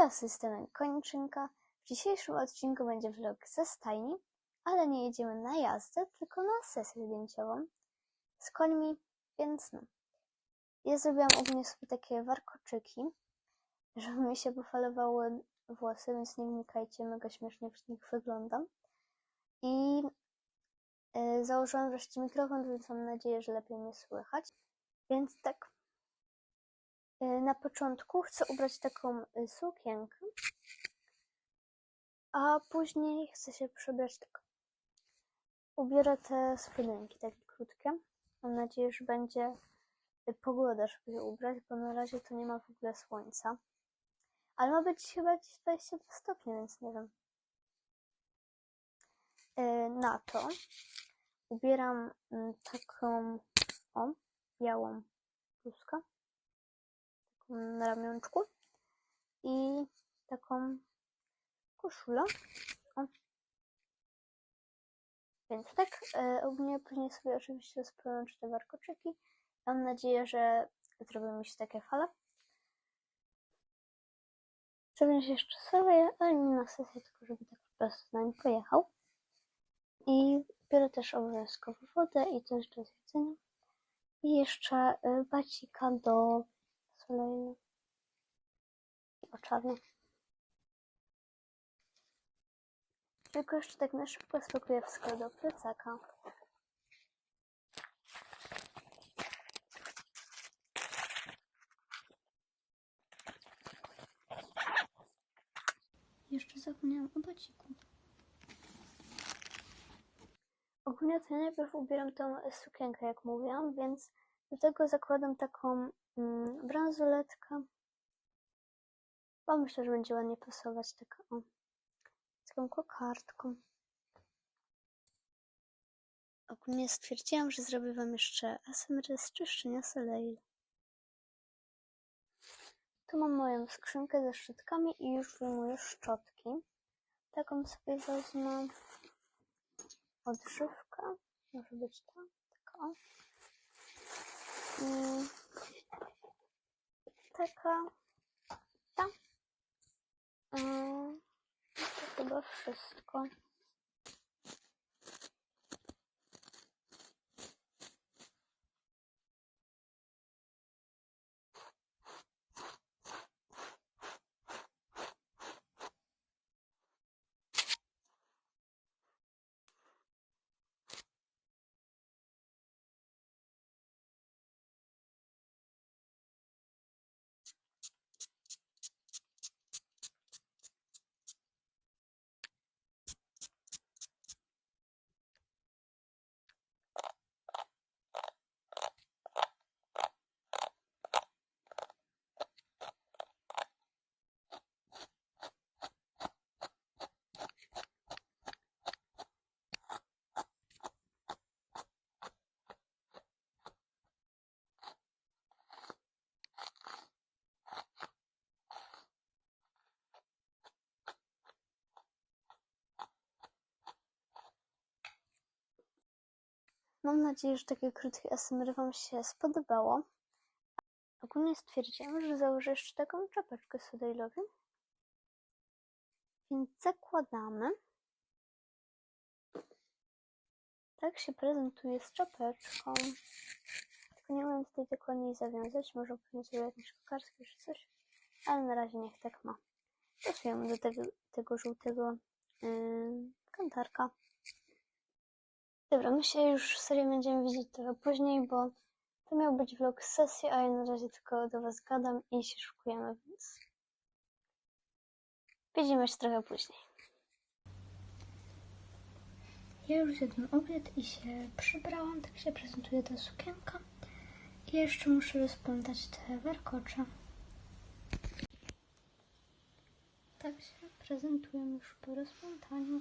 ja systemem Kończynka. W dzisiejszym odcinku będzie vlog ze stajni, ale nie jedziemy na jazdę, tylko na sesję zdjęciową z końmi, więc no. Ja zrobiłam ogólnie sobie takie warkoczyki, żeby mi się pofalowały włosy, więc nie wnikajcie, mega śmiesznie w nich wyglądam. I y, założyłam wreszcie mikrofon, więc mam nadzieję, że lepiej mnie słychać. Więc tak, na początku chcę ubrać taką y, sukienkę, a później chcę się przebrać tak. Ubiorę te spodenki takie krótkie. Mam nadzieję, że będzie y, pogoda, żeby je ubrać, bo na razie to nie ma w ogóle słońca. Ale ma być chyba gdzieś 22 stopnie, więc nie wiem. Na to ubieram taką o, białą bluzkę na ramionczku i taką koszulę. O. Więc tak, e, ogólnie później sobie oczywiście rozplączę te warkoczyki. Mam nadzieję, że zrobią mi się takie fale. Zrobię się jeszcze sobie, ale nie na sesję, tylko żeby tak po prostu na nim pojechał. I biorę też obowiązkowo wodę i coś do zjedzenia. I jeszcze y, bacika do solejnu i oczarny. Tylko jeszcze tak na szybko spakuję wszystko do plecaka. Jeszcze zapomniałam o baciku. Ogólnie to ja najpierw ubieram tą sukienkę, jak mówiłam, więc do tego zakładam taką mm, bransoletkę. Bo myślę, że będzie ładnie pasować taka o, taką kokardką. Ogólnie stwierdziłam, że zrobię wam jeszcze ASMR z czyszczenia soleil. Tu mam moją skrzynkę ze szczotkami i już wyjmuję szczotki. Taką sobie wezmę odżywkę. Może być ta, taka. I taka, ta. Yy, to chyba wszystko. Mam nadzieję, że takie krótkie ASMR Wam się spodobało. Ogólnie stwierdziłam, że założę jeszcze taką czapeczkę sodejlową. Więc zakładamy. Tak się prezentuje z czapeczką. Tylko nie umiem tutaj dokładniej zawiązać. Może później sobie jakieś kokarskie czy coś. Ale na razie niech tak ma. Stosujemy do tego, tego żółtego yy, kantarka. Dobra, my się już serio będziemy widzieć trochę później, bo to miał być vlog sesji, a ja na razie tylko do Was gadam i się szykujemy, więc widzimy się trochę później. Ja już zjadłam obiad i się przybrałam, tak się prezentuje ta sukienka. I jeszcze muszę rozplątać te warkocze. Tak się prezentują już po rozplątaniu.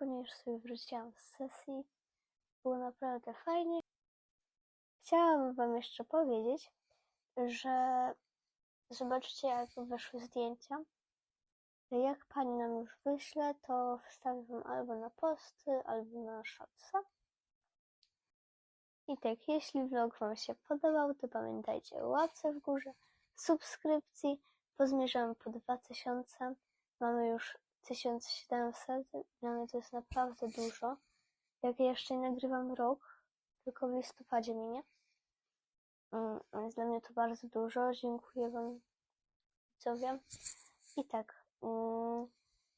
Już sobie wróciłam z sesji. Było naprawdę fajnie. Chciałabym Wam jeszcze powiedzieć, że zobaczcie, jak weszły zdjęcia. Jak Pani nam już wyśle, to wstawię Wam albo na posty, albo na shortsa. I tak, jeśli vlog Wam się podobał, to pamiętajcie o łapce w górze, subskrypcji. Pozmierzamy po 2000. Mamy już 1700. Dla mnie to jest naprawdę dużo. Jak jeszcze nie nagrywam rok, tylko w listopadzie minie. Mm, Więc dla mnie to bardzo dużo. Dziękuję Wam, widzowie. I tak, mm,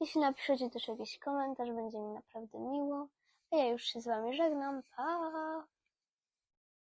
jeśli napiszecie też jakiś komentarz, będzie mi naprawdę miło. A ja już się z Wami żegnam. Pa!